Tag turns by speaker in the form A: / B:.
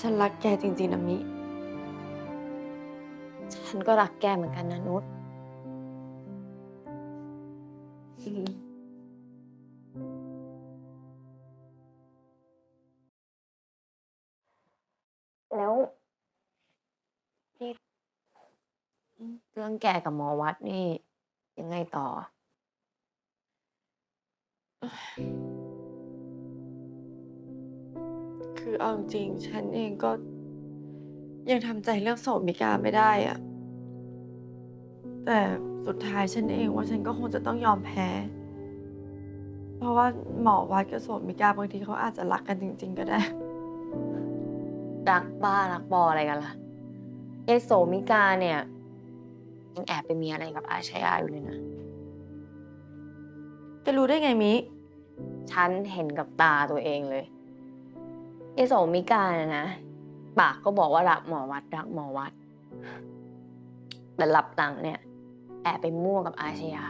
A: ฉันรักแกจริงๆนะมิ
B: ฉันก็รักแกเหมือนกันนะนุชแล้วนี่เรื่องแกกับหมอวัดนี่ยังไงต่อ
A: คือเอาจริงๆฉันเองก็ ยังทำใจเรื่องโสมิกาไม่ได้อะแต่สุดท้ายฉันเองว่าฉันก็คงจะต้องยอมแพ้ เพราะว่าหมอวัดกับโสมิกาบางทีเขาอาจจะรักกันจริง ๆ ก็ได้
B: รักบ้ารักบออะไรกันล่ะไอโสมิกาเนี่ยยังแอบไปมีอะไรกับอาชยาอยู่เลยนะ
A: จะรู้ได้ไงมิ
B: ฉันเห็นกับตาตัวเองเลยไอ โสมิการนะปากก็บอกว่ารักหมอวัดรักหมอวัด แต่หลับหลังเนี่ย แอบไปมั่วกับอาชยา